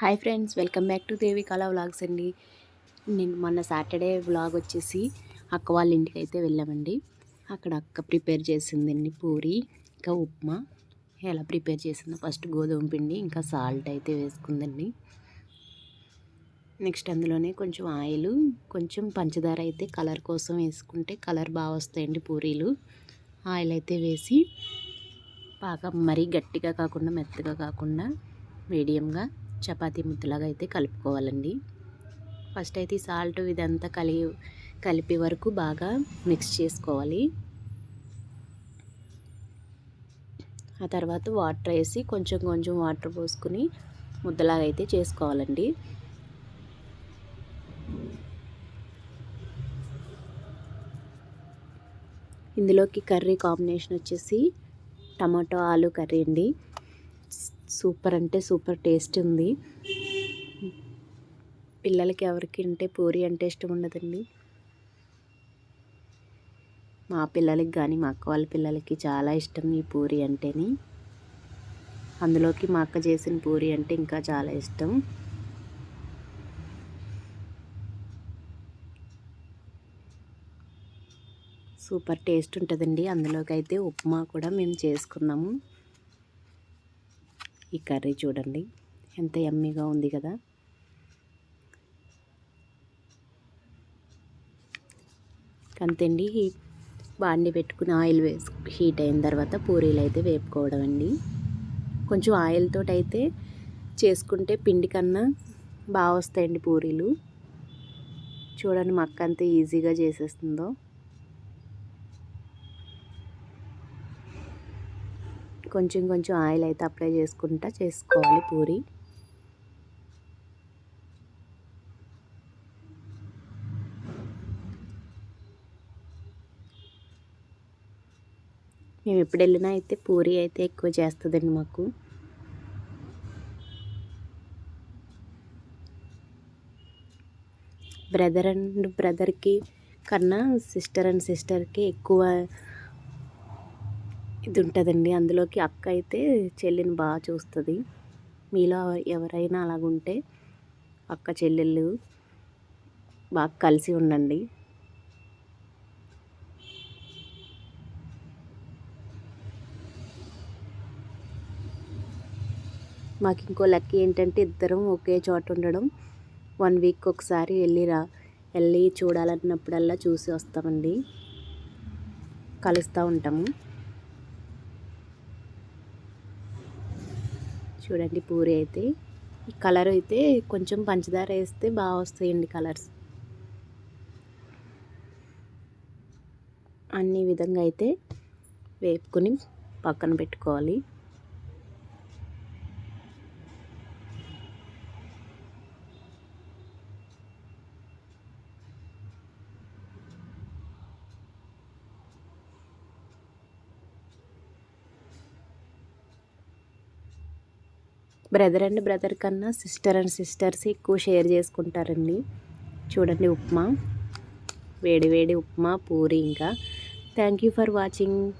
Hi friends welcome back to Devi Kala vlogs అండి. నేను మొన్న సాటర్డే వ్లాగ్ వచ్చేసి అక్క వాళ్ళ ఇంటికి అయితే వెళ్ళామండి. అక్కడ అక్క ప్రిపేర్ చేసిందండి పూరి ఇంకా ఉప్మా. ఎలా ప్రిపేర్ చేసిందో ఫస్ట్ గోధుమ పిండి ఇంకా సాల్ట్ అయితే వేసుకుందండి. నెక్స్ట్ అందులోనే కొంచెం ఆయిల్ కొంచెం పంచదార అయితే కలర్ కోసం వేసుకుంటే కలర్ బాగా వస్తాయండి పూరీలు. ఆయిల్ అయితే వేసి బాగా మరీ గట్టిగా కాకుండా మెత్తగా కాకుండా మీడియంగా చపాతీ ముద్దలాగా అయితే కలుపుకోవాలండి. ఫస్ట్ అయితే సాల్ట్ ఇదంతా కలిగి కలిపే వరకు బాగా మిక్స్ చేసుకోవాలి. ఆ తర్వాత వాటర్ వేసి కొంచెం కొంచెం వాటర్ పోసుకుని ముద్దలాగా అయితే చేసుకోవాలండి. ఇందులోకి కర్రీ కాంబినేషన్ వచ్చేసి టమాటో ఆలు కర్రీ అండి. సూపర్ అంటే సూపర్ టేస్ట్ ఉంది. పిల్లలకి ఎవరికి అంటే పూరి అంటే ఇష్టం ఉండదండి. మా పిల్లలకి కానీ మా అక్క వాళ్ళ పిల్లలకి చాలా ఇష్టం ఈ పూరి అంటేని. అందులోకి మా అక్క చేసిన పూరి అంటే ఇంకా చాలా ఇష్టం. సూపర్ టేస్ట్ ఉంటుందండి. అందులోకి అయితే ఉప్మా కూడా మేము చేసుకున్నాము. ఈ కర్రీ చూడండి. ఎంత ఎమ్మీగా ఉంది కదా. అంతేండి బాండి పెట్టుకుని ఆయిల్ వేసు హీట్ అయిన తర్వాత పూరీలు అయితే వేపుకోవడం అండి. కొంచెం ఆయిల్తో అయితే చేసుకుంటే పిండి కన్నా బాగా వస్తాయండి పూరీలు. చూడండి మక్క అంత ఈజీగా చేసేస్తుందో. కొంచెం కొంచెం ఆయిల్ అయితే అప్లై చేసుకుంటా చేసుకోవాలి పూరి. మేము ఎప్పుడు వెళ్ళినా అయితే పూరి అయితే ఎక్కువ చేస్తుందండి మాకు. బ్రదర్ అండ్ బ్రదర్కి కన్నా సిస్టర్ అండ్ సిస్టర్కి ఎక్కువ ఇది ఉంటుందండి. అందులోకి అక్క అయితే చెల్లిని బాగా చూస్తుంది. మీలో ఎవరైనా అలాగుంటే అక్క చెల్లెళ్ళు బాగా కలిసి ఉండండి. మాకు ఇంకో లక్ ఏంటంటే ఇద్దరం ఒకే చోట ఉండడం. వన్ వీక్ ఒకసారి వెళ్ళిరా వెళ్ళి చూడాలన్నప్పుడల్లా చూసి వస్తామండి. కలుస్తూ ఉంటాము. చూడండి పూరి అయితే. కలర్ అయితే కొంచెం పంచదార వేస్తే బాగా వస్తాయండి కలర్స్. అన్ని విధంగా అయితే వేపుకొని పక్కన పెట్టుకోవాలి. బ్రదర్ అండ్ బ్రదర్ కన్నా సిస్టర్ అండ్ సిస్టర్స్ ఎక్కువ షేర్ చేసుకుంటారండి. చూడండి ఉప్మా. వేడి వేడి ఉప్మా పూరి ఇంకా. Thank you for watching